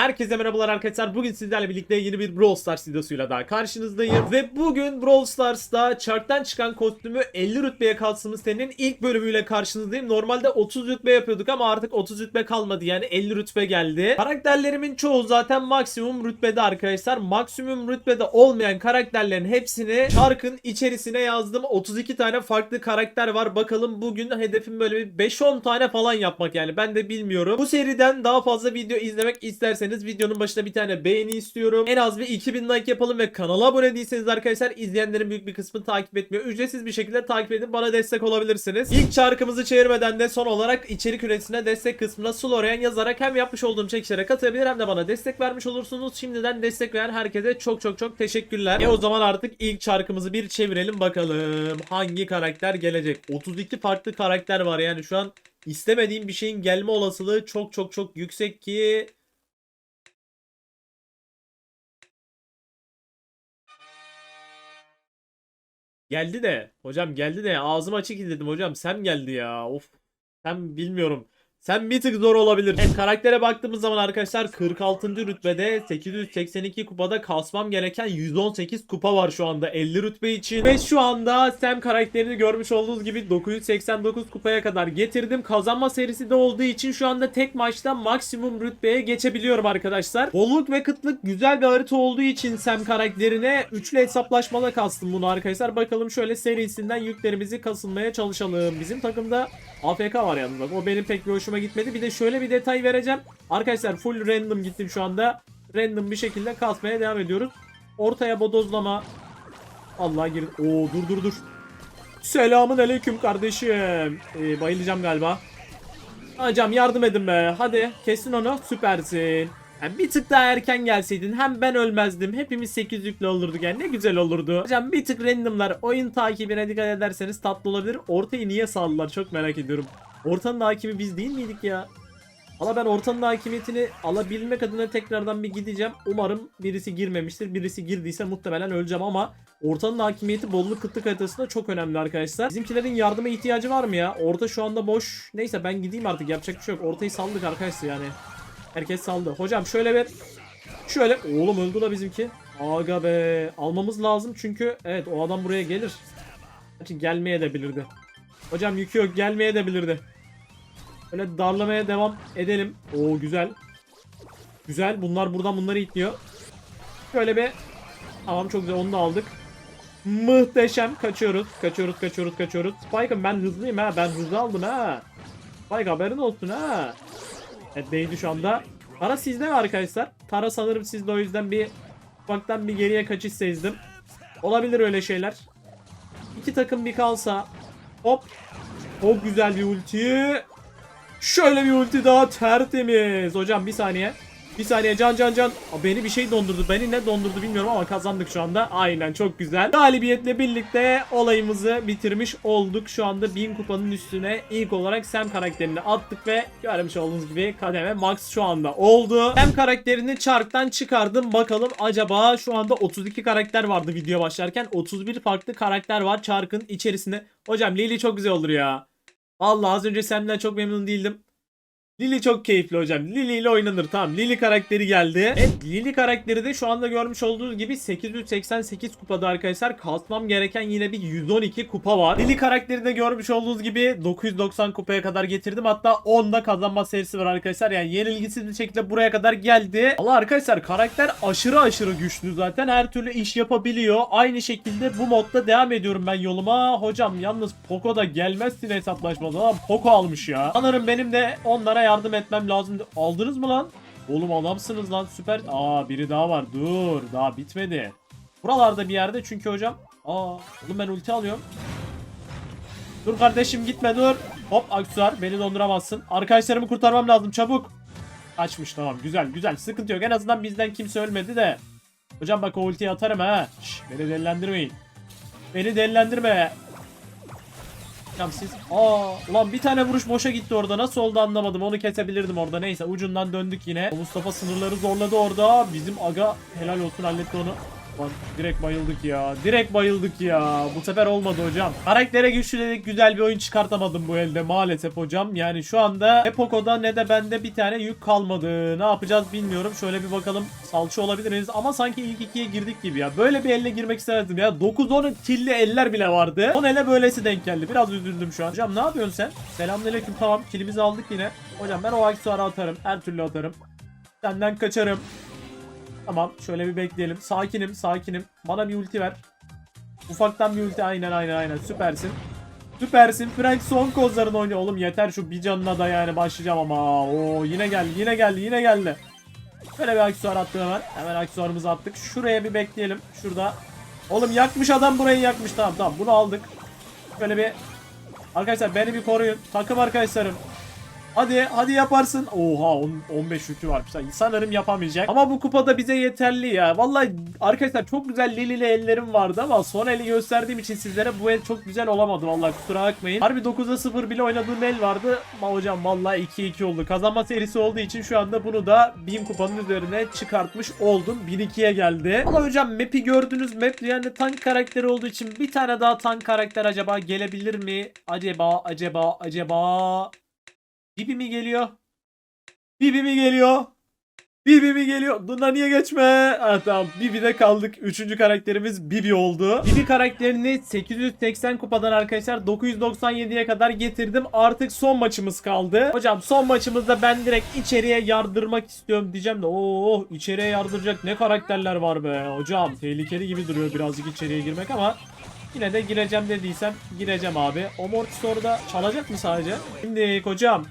Herkese merhabalar arkadaşlar. Bugün sizlerle birlikte yeni bir Brawl Stars videosuyla daha karşınızdayım. Ve bugün Brawl Stars'ta çarktan çıkan kostümü 50 rütbeye kalsın serinin ilk bölümüyle karşınızdayım. Normalde 30 rütbe yapıyorduk ama artık 30 rütbe kalmadı yani 50 rütbe geldi. Karakterlerimin çoğu zaten maksimum rütbede arkadaşlar. Maksimum rütbede olmayan karakterlerin hepsini çarkın içerisine yazdım. 32 tane farklı karakter var. Bakalım bugün hedefim böyle bir 5-10 tane falan yapmak yani. Ben de bilmiyorum. Bu seriden daha fazla video izlemek isterseniz videonun başına bir tane beğeni istiyorum. En az bir 2000 like yapalım ve kanala abone değilseniz arkadaşlar izleyenlerin büyük bir kısmı takip etmiyor. Ücretsiz bir şekilde takip edin bana destek olabilirsiniz. İlk çarkımızı çevirmeden de son olarak içerik üretisine destek kısmına Slorian yazarak hem yapmış olduğum çekişlere katılabilir hem de bana destek vermiş olursunuz. Şimdiden destek veren herkese çok çok çok teşekkürler. E o zaman artık ilk çarkımızı bir çevirelim bakalım. Hangi karakter gelecek? 32 farklı karakter var yani şu an istemediğim bir şeyin gelme olasılığı çok çok çok yüksek ki Geldi de. Hocam geldi de. Ağzım açık dedim hocam. Sem geldi ya. Of. Sem bilmiyorum. Sen bir tık zor olabilir. Evet karaktere baktığımız zaman arkadaşlar 46. rütbede 882 kupada kasmam gereken 118 kupa var şu anda 50 rütbe için. Ve şu anda Sam karakterini görmüş olduğunuz gibi 989 kupaya kadar getirdim. Kazanma serisi de olduğu için şu anda tek maçta maksimum rütbeye geçebiliyorum arkadaşlar. Bolluk ve kıtlık güzel bir harita olduğu için Sam karakterine üçlü hesaplaşmada kastım bunu arkadaşlar. Bakalım şöyle serisinden yüklerimizi kasılmaya çalışalım. Bizim takımda AFK var yalnız bak. O benim pek bir hoşuma gitmedi. Bir de şöyle bir detay vereceğim. Arkadaşlar full random gittim şu anda. Random bir şekilde kasmaya devam ediyoruz. Ortaya bodozlama. Allah girdi. Oo dur dur dur. Selamun aleyküm kardeşim. Ee, bayılacağım galiba. Hocam yardım edin be. Hadi kesin onu. Süpersin. Yani bir tık daha erken gelseydin hem ben ölmezdim. Hepimiz 8 yükle olurduk yani ne güzel olurdu. Hocam bir tık randomlar oyun takibine dikkat ederseniz tatlı olabilir. Ortayı niye saldılar çok merak ediyorum. Ortanın hakimi biz değil miydik ya? Ama ben ortanın hakimiyetini alabilmek adına tekrardan bir gideceğim. Umarım birisi girmemiştir. Birisi girdiyse muhtemelen öleceğim ama ortanın hakimiyeti bolluk kıtlık haritasında çok önemli arkadaşlar. Bizimkilerin yardıma ihtiyacı var mı ya? Orta şu anda boş. Neyse ben gideyim artık yapacak bir şey yok. Ortayı saldık arkadaşlar yani. Herkes saldı. Hocam şöyle bir şöyle oğlum öldü la bizimki. Aga be almamız lazım çünkü evet o adam buraya gelir. Gerçi gelmeye de bilirdi. Hocam yükü yok gelmeye de bilirdi. Böyle darlamaya devam edelim. Oo güzel. Güzel bunlar buradan bunları itliyor. Şöyle bir Tamam çok güzel onu da aldık. Muhteşem kaçıyoruz. Kaçıyoruz kaçıyoruz kaçıyoruz. Spike'ım ben hızlıyım ha. Ben hızlı aldım ha. Spike haberin olsun ha. Evet değdi şu anda. Tara sizde mi arkadaşlar? Tara sanırım sizde o yüzden bir ufaktan bir geriye kaçış sezdim. Olabilir öyle şeyler. İki takım bir kalsa. Hop. Çok güzel bir ulti. Şöyle bir ulti daha tertemiz. Hocam bir saniye. Bir saniye can can can. Beni bir şey dondurdu. Beni ne dondurdu bilmiyorum ama kazandık şu anda. Aynen çok güzel. Galibiyetle birlikte olayımızı bitirmiş olduk. Şu anda 1000 kupanın üstüne ilk olarak Sam karakterini attık ve görmüş olduğunuz gibi kademe max şu anda oldu. Sam karakterini çarktan çıkardım. Bakalım acaba şu anda 32 karakter vardı video başlarken. 31 farklı karakter var çarkın içerisinde. Hocam Lily çok güzel olur ya. Vallahi az önce Sam'den çok memnun değildim. Lily çok keyifli hocam. Lily ile oynanır. Tamam. Lily karakteri geldi. Evet Lily karakteri de şu anda görmüş olduğunuz gibi 888 kupada arkadaşlar. Kasmam gereken yine bir 112 kupa var. Lily karakteri de görmüş olduğunuz gibi 990 kupaya kadar getirdim. Hatta 10'da kazanma serisi var arkadaşlar. Yani yenilgisiz bir şekilde buraya kadar geldi. Allah arkadaşlar karakter aşırı aşırı güçlü zaten. Her türlü iş yapabiliyor. Aynı şekilde bu modda devam ediyorum ben yoluma. Hocam yalnız Poco da gelmezsin hesaplaşmada. Poco almış ya. Sanırım benim de onlara yardım etmem lazım. Aldınız mı lan? Oğlum adamsınız lan süper. Aa biri daha var. Dur daha bitmedi. Buralarda bir yerde çünkü hocam. Aa oğlum ben ulti alıyorum. Dur kardeşim gitme dur. Hop aksesuar beni donduramazsın. Arkadaşlarımı kurtarmam lazım çabuk. Açmış tamam güzel güzel sıkıntı yok. En azından bizden kimse ölmedi de. Hocam bak o ultiyi atarım ha. Şş, beni delilendirmeyin. Beni delilendirme. Ya siz aa ulan bir tane vuruş boşa gitti orada. Nasıl oldu anlamadım. Onu kesebilirdim orada. Neyse ucundan döndük yine. Mustafa sınırları zorladı orada. Bizim aga helal olsun halletti onu Bak direkt bayıldık ya. Direkt bayıldık ya. Bu sefer olmadı hocam. Karaktere güçlü güzel bir oyun çıkartamadım bu elde maalesef hocam. Yani şu anda ne Poco'da ne de bende bir tane yük kalmadı. Ne yapacağız bilmiyorum. Şöyle bir bakalım. Salça olabiliriz ama sanki ilk ikiye girdik gibi ya. Böyle bir elle girmek istemedim ya. 9-10 killi eller bile vardı. 10 ele böylesi denk geldi. Biraz üzüldüm şu an. Hocam ne yapıyorsun sen? Selamünaleyküm tamam. Kilimizi aldık yine. Hocam ben o aksesuarı atarım. Her türlü atarım. Senden kaçarım. Tamam şöyle bir bekleyelim. Sakinim sakinim. Bana bir ulti ver. Ufaktan bir ulti aynen aynen aynen süpersin. Süpersin. Frank son kozlarını oynuyor. Oğlum yeter şu bir canına da yani başlayacağım ama. Oo yine geldi yine geldi yine geldi. Şöyle bir aksesuar attım hemen. Hemen aksesuarımızı attık. Şuraya bir bekleyelim. Şurada. Oğlum yakmış adam burayı yakmış. Tamam tamam bunu aldık. Şöyle bir. Arkadaşlar beni bir koruyun. Takım arkadaşlarım. Hadi hadi yaparsın. Oha on- 15 yükü var. Sanırım yapamayacak. Ama bu kupada bize yeterli ya. Vallahi arkadaşlar çok güzel lilili ellerim vardı ama son eli gösterdiğim için sizlere bu el çok güzel olamadı. Vallahi kusura bakmayın. Harbi 9'a 0 bile oynadığım el vardı. Ama hocam vallahi 2-2 oldu. Kazanma serisi olduğu için şu anda bunu da 1000 kupanın üzerine çıkartmış oldum. 1002'ye geldi. Ama hocam map'i gördünüz. Map yani tank karakteri olduğu için bir tane daha tank karakter acaba gelebilir mi? Acaba acaba acaba Bibi mi geliyor? Bibi mi geliyor? Bibi mi geliyor? Bunda niye geçme? Ha, tamam Bibi'de kaldık. Üçüncü karakterimiz Bibi oldu. Bibi karakterini 880 kupadan arkadaşlar 997'ye kadar getirdim. Artık son maçımız kaldı. Hocam son maçımızda ben direkt içeriye yardırmak istiyorum diyeceğim de oh içeriye yardıracak ne karakterler var be. Hocam tehlikeli gibi duruyor birazcık içeriye girmek ama Yine de gireceğim dediysem gireceğim abi. O Mortis orada çalacak mı sadece? Şimdi hocam.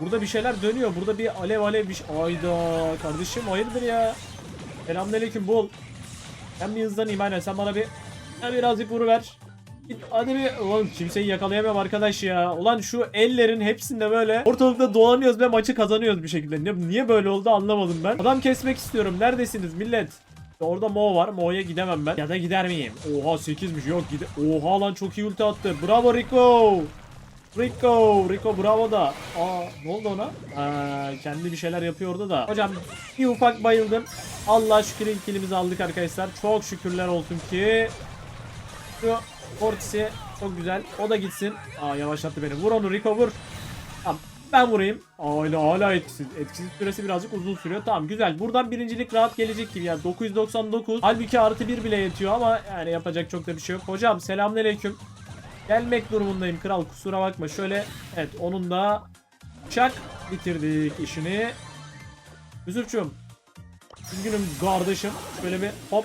Burada bir şeyler dönüyor. Burada bir alev alev bir şey. Ayda kardeşim hayırdır ya. Selamünaleyküm bul. Ben bir hızlanayım aynen sen bana bir sen birazcık vuruver. Git hadi bir ulan kimseyi yakalayamam arkadaş ya. Ulan şu ellerin hepsinde böyle ortalıkta dolanıyoruz ve maçı kazanıyoruz bir şekilde. Niye böyle oldu anlamadım ben. Adam kesmek istiyorum. Neredesiniz millet? Orada Mo var. Mo'ya gidemem ben. Ya da gider miyim? Oha 8'miş. Yok gide. Oha lan çok iyi ulti attı. Bravo Rico. Rico. Rico bravo da. Aa ne oldu ona? Aa, kendi bir şeyler yapıyordu da. Hocam bir ufak bayıldım. Allah şükür ilk kilimizi aldık arkadaşlar. Çok şükürler olsun ki. Şu Fortis'i çok güzel. O da gitsin. Aa yavaşlattı beni. Vur onu Rico vur. Tamam. Ben vurayım. Hala hala etkisiz. Etkisiz süresi birazcık uzun sürüyor. Tamam güzel. Buradan birincilik rahat gelecek gibi. Yani 999. Halbuki artı 1 bile yetiyor ama yani yapacak çok da bir şey yok. Hocam selamünaleyküm. Gelmek durumundayım kral kusura bakma. Şöyle evet onun da çak bitirdik işini. Yusuf'cum. Üzgünüm kardeşim. Şöyle bir hop.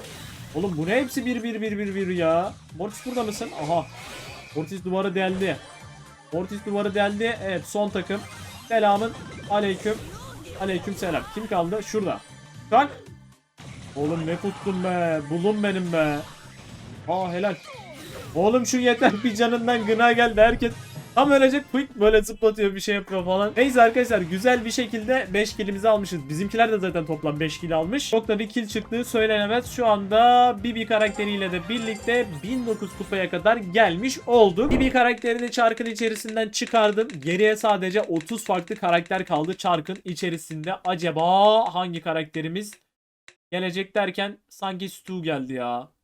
Oğlum bu ne hepsi 1 1 1 1 1 ya. Mortis burada mısın? Aha. Mortis duvarı deldi. Mortis duvarı deldi. Evet son takım. Selamın aleyküm. Aleyküm selam. Kim kaldı? Şurada. Bak. Oğlum ne tuttum be. Bulun benim be. Aa helal. Oğlum şu yeter bir canından gına geldi. Herkes tam ölecek quick böyle zıplatıyor bir şey yapıyor falan. Neyse arkadaşlar güzel bir şekilde 5 kilimizi almışız. Bizimkiler de zaten toplam 5 kill almış. Çok da bir kill çıktığı söylenemez. Şu anda Bibi karakteriyle de birlikte 1009 kupaya kadar gelmiş oldu. Bibi karakterini çarkın içerisinden çıkardım. Geriye sadece 30 farklı karakter kaldı çarkın içerisinde. Acaba hangi karakterimiz gelecek derken sanki Stu geldi ya.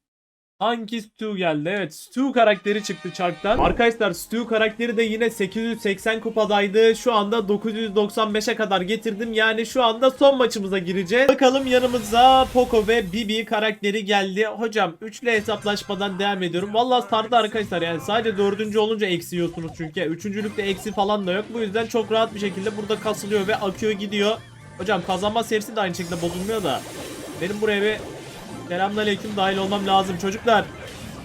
Hangi Stu geldi? Evet Stu karakteri çıktı çarktan. Arkadaşlar Stu karakteri de yine 880 kupadaydı. Şu anda 995'e kadar getirdim. Yani şu anda son maçımıza gireceğiz. Bakalım yanımıza Poco ve Bibi karakteri geldi. Hocam üçlü hesaplaşmadan devam ediyorum. Vallahi sardı arkadaşlar yani sadece dördüncü olunca eksiyorsunuz çünkü. Üçüncülükte eksi falan da yok. Bu yüzden çok rahat bir şekilde burada kasılıyor ve akıyor gidiyor. Hocam kazanma serisi de aynı şekilde bozulmuyor da. Benim buraya bir Selamünaleyküm dahil olmam lazım çocuklar.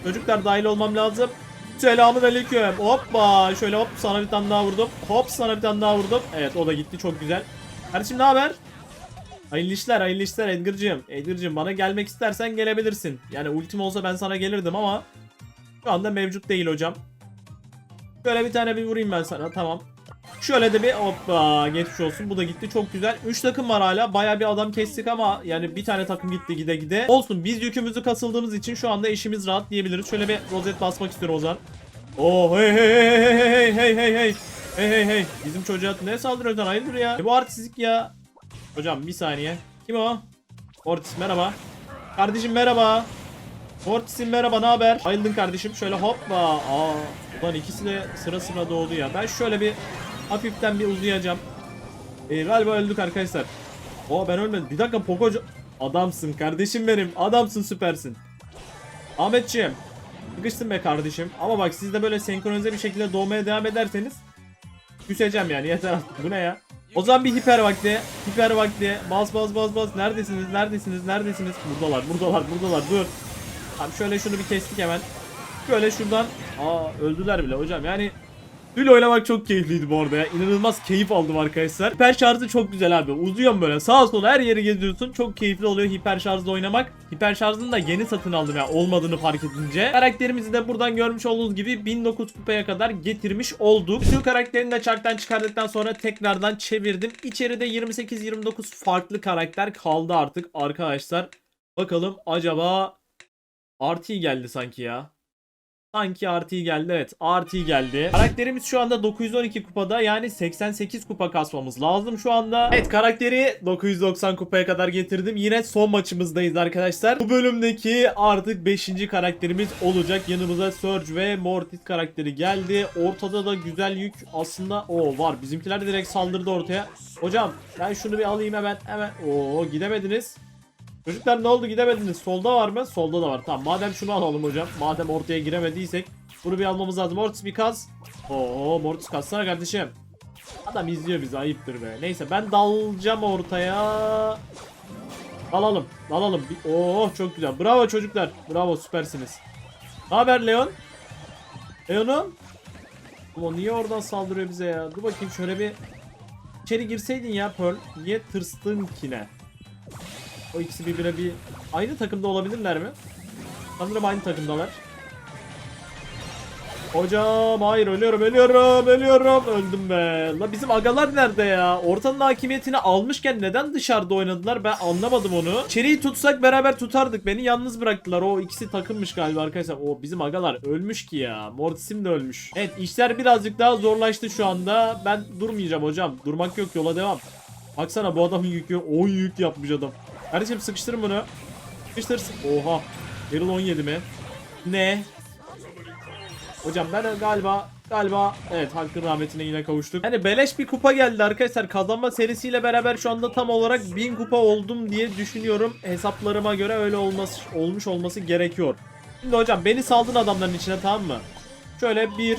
Çocuklar dahil olmam lazım. Selamun aleyküm. Hoppa. Şöyle hop sana bir tane daha vurdum. Hop sana bir tane daha vurdum. Evet o da gitti çok güzel. Kardeşim ne haber? Hayırlı işler hayırlı işler Edgar'cığım. Edgar'cığım bana gelmek istersen gelebilirsin. Yani ultim olsa ben sana gelirdim ama şu anda mevcut değil hocam. Şöyle bir tane bir vurayım ben sana tamam. Şöyle de bir hoppa geçmiş olsun. Bu da gitti. Çok güzel. 3 takım var hala. Baya bir adam kestik ama yani bir tane takım gitti gide gide. Olsun biz yükümüzü kasıldığımız için şu anda işimiz rahat diyebiliriz. Şöyle bir rozet basmak istiyorum Ozan. Oh hey hey hey hey hey hey hey hey. Hey hey hey. Bizim çocuğa ne saldırıyorsun? Hayırdır ya? E, bu artistlik ya. Hocam bir saniye. Kim o? Ortiz merhaba. Kardeşim merhaba. Mortis'in merhaba ne haber? Ayıldın kardeşim şöyle hoppa. Aa, ulan ikisi de sıra sıra doğdu ya. Ben şöyle bir hafiften bir uzayacağım. Ee, galiba öldük arkadaşlar. Oo ben ölmedim. Bir dakika Poco'cu... Adamsın kardeşim benim. Adamsın süpersin. Ahmetciğim. Sıkıştın be kardeşim. Ama bak siz de böyle senkronize bir şekilde doğmaya devam ederseniz küseceğim yani yeter artık. Bu ne ya? O zaman bir hiper vakti. Hiper vakti. Bas bas bas bas. Neredesiniz? Neredesiniz? Neredesiniz? Buradalar. Buradalar. Buradalar. Dur. Abi şöyle şunu bir kestik hemen. Şöyle şuradan. Aa öldüler bile hocam. Yani Dül oynamak çok keyifliydi bu arada ya. İnanılmaz keyif aldım arkadaşlar. Hiper şarjı çok güzel abi. Uzuyorsun böyle. Sağa sola her yeri geziyorsun. Çok keyifli oluyor hiper şarjda oynamak. Hiper şarjını da yeni satın aldım ya. Olmadığını fark edince. Karakterimizi de buradan görmüş olduğunuz gibi 1009 kupaya kadar getirmiş olduk. Bütün karakterini de çarktan çıkardıktan sonra tekrardan çevirdim. İçeride 28-29 farklı karakter kaldı artık arkadaşlar. Bakalım acaba RT geldi sanki ya. Sanki RT geldi evet RT geldi. Karakterimiz şu anda 912 kupada yani 88 kupa kasmamız lazım şu anda. Evet karakteri 990 kupaya kadar getirdim. Yine son maçımızdayız arkadaşlar. Bu bölümdeki artık 5. karakterimiz olacak. Yanımıza Surge ve Mortis karakteri geldi. Ortada da güzel yük aslında o var. Bizimkiler de direkt saldırdı ortaya. Hocam ben şunu bir alayım hemen hemen. Oo gidemediniz. Çocuklar ne oldu gidemediniz? Solda var mı? Solda da var. Tamam madem şunu alalım hocam. Madem ortaya giremediysek bunu bir almamız lazım. Mortis bir kaz. Oo Mortis kazsana kardeşim. Adam izliyor bizi ayıptır be. Neyse ben dalacağım ortaya. Dalalım. Bir- Oo çok güzel. Bravo çocuklar. Bravo süpersiniz. Haber Leon? Leon'um? Ulan niye oradan saldırıyor bize ya? Dur bakayım şöyle bir içeri girseydin ya Pearl. Niye tırstın ki ne? O ikisi birbirine bir aynı takımda olabilirler mi? Sanırım aynı takımdalar. Hocam hayır ölüyorum ölüyorum ölüyorum öldüm be. La bizim agalar nerede ya? Ortanın hakimiyetini almışken neden dışarıda oynadılar ben anlamadım onu. İçeriği tutsak beraber tutardık beni yalnız bıraktılar. O ikisi takımmış galiba arkadaşlar. O bizim agalar ölmüş ki ya. Mortis'im de ölmüş. Evet işler birazcık daha zorlaştı şu anda. Ben durmayacağım hocam. Durmak yok yola devam. Baksana bu adamın yükü 10 yük yapmış adam. Kardeşim sıkıştırın bunu. Sıkıştır. Oha. Daryl 17 mi? Ne? Hocam ben galiba galiba evet hakkın rahmetine yine kavuştuk. Yani beleş bir kupa geldi arkadaşlar. Kazanma serisiyle beraber şu anda tam olarak 1000 kupa oldum diye düşünüyorum. Hesaplarıma göre öyle olması olmuş olması gerekiyor. Şimdi hocam beni saldın adamların içine tamam mı? Şöyle bir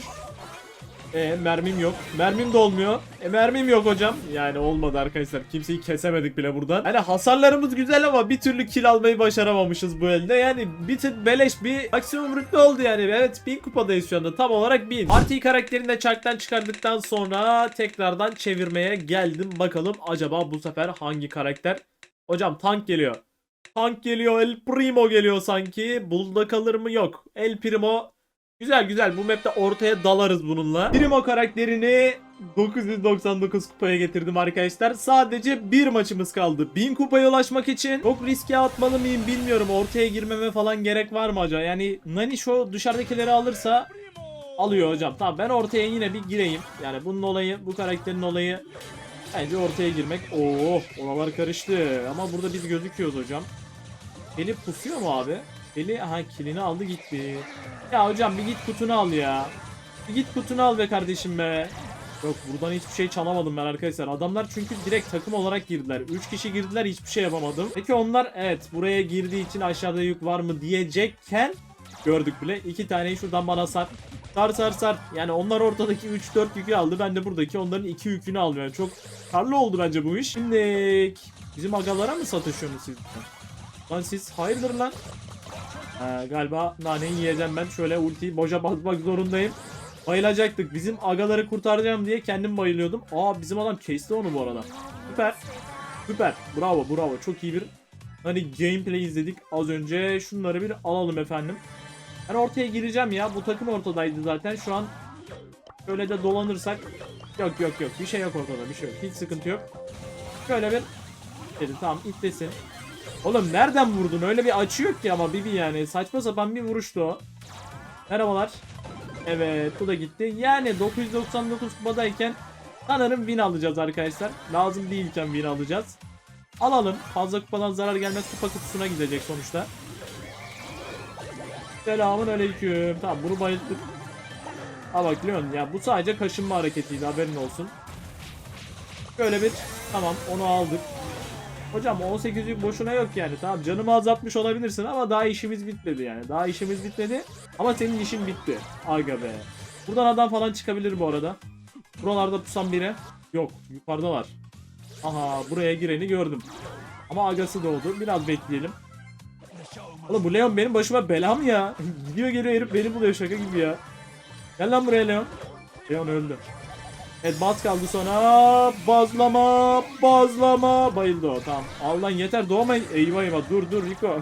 e, mermim yok. Mermim de olmuyor. E, mermim yok hocam. Yani olmadı arkadaşlar. Kimseyi kesemedik bile buradan. Yani hasarlarımız güzel ama bir türlü kill almayı başaramamışız bu elde. Yani bir tık beleş bir maksimum rütbe oldu yani. Evet 1000 kupadayız şu anda. Tam olarak 1000. Parti karakterini de çarktan çıkardıktan sonra tekrardan çevirmeye geldim. Bakalım acaba bu sefer hangi karakter? Hocam tank geliyor. Tank geliyor. El Primo geliyor sanki. Bulda kalır mı? Yok. El Primo Güzel güzel bu map'te ortaya dalarız bununla. Primo karakterini 999 kupaya getirdim arkadaşlar. Sadece bir maçımız kaldı. 1000 kupaya ulaşmak için çok riske atmalı mıyım bilmiyorum. Ortaya girmeme falan gerek var mı acaba? Yani Nani şu dışarıdakileri alırsa alıyor hocam. Tamam ben ortaya yine bir gireyim. Yani bunun olayı bu karakterin olayı bence ortaya girmek. Oo oralar karıştı. Ama burada biz gözüküyoruz hocam. Eli pusuyor mu abi? Eli aha kilini aldı gitti. Ya hocam bir git kutunu al ya. Bir git kutunu al be kardeşim be. Yok buradan hiçbir şey çalamadım ben arkadaşlar. Adamlar çünkü direkt takım olarak girdiler. 3 kişi girdiler hiçbir şey yapamadım. Peki onlar evet buraya girdiği için aşağıda yük var mı diyecekken gördük bile. İki taneyi şuradan bana sar. Sar sar sar. Yani onlar ortadaki 3-4 yükü aldı. Ben de buradaki onların 2 yükünü aldım. Yani çok karlı oldu bence bu iş. Şimdi bizim agalara mı satışıyorsunuz siz? Lan siz hayırdır lan? Ee, galiba naneyi yiyeceğim ben. Şöyle ultiyi boşa basmak zorundayım. Bayılacaktık. Bizim agaları kurtaracağım diye kendim bayılıyordum. Aa bizim adam kesti onu bu arada. Süper. Süper. Bravo bravo. Çok iyi bir hani gameplay izledik az önce. Şunları bir alalım efendim. Ben ortaya gireceğim ya. Bu takım ortadaydı zaten. Şu an şöyle de dolanırsak yok yok yok. Bir şey yok ortada. Bir şey yok. Hiç sıkıntı yok. Şöyle bir dedi tamam itlesin. Oğlum nereden vurdun? Öyle bir açı yok ki ama Bibi yani. Saçma sapan bir vuruştu o. Merhabalar. Evet bu da gitti. Yani 999 kupadayken sanırım win alacağız arkadaşlar. Lazım değilken win alacağız. Alalım. Fazla kupadan zarar gelmez kupa kutusuna gidecek sonuçta. Selamun aleyküm. Tamam bunu bayılttık. Ha bak Leon ya bu sadece kaşınma hareketiydi haberin olsun. Şöyle bir tamam onu aldık. Hocam 18 yük boşuna yok yani. Tamam canımı azaltmış olabilirsin ama daha işimiz bitmedi yani. Daha işimiz bitmedi ama senin işin bitti. Aga be. Buradan adam falan çıkabilir bu arada. Buralarda pusan biri. Yok yukarıda var. Aha buraya gireni gördüm. Ama agası doğdu. Biraz bekleyelim. Oğlum bu Leon benim başıma bela mı ya? Gidiyor geliyor herif beni buluyor şaka gibi ya. Gel lan buraya Leon. Leon öldü. Evet kaldı sonra. Bazlama. Bazlama. Bayıldı o tamam. Al lan yeter doğmayın. Eyvah eyvah dur dur Rico.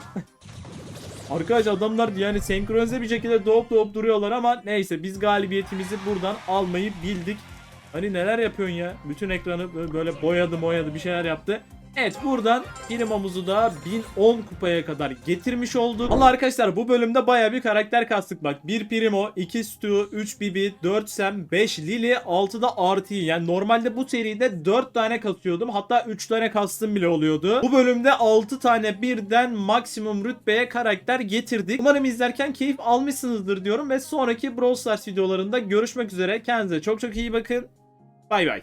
Arkadaş adamlar yani senkronize bir şekilde doğup doğup duruyorlar ama neyse biz galibiyetimizi buradan almayı bildik. Hani neler yapıyorsun ya? Bütün ekranı böyle boyadı boyadı bir şeyler yaptı. Evet buradan Primo'muzu da 1010 kupaya kadar getirmiş olduk. Allah arkadaşlar bu bölümde baya bir karakter kastık bak. 1 Primo, 2 Stu, 3 Bibi, 4 Sam, 5 Lily, 6 da RT. Yani normalde bu seride 4 tane kasıyordum. Hatta 3 tane kastım bile oluyordu. Bu bölümde 6 tane birden maksimum rütbeye karakter getirdik. Umarım izlerken keyif almışsınızdır diyorum ve sonraki Brawl Stars videolarında görüşmek üzere. Kendinize çok çok iyi bakın. Bay bay.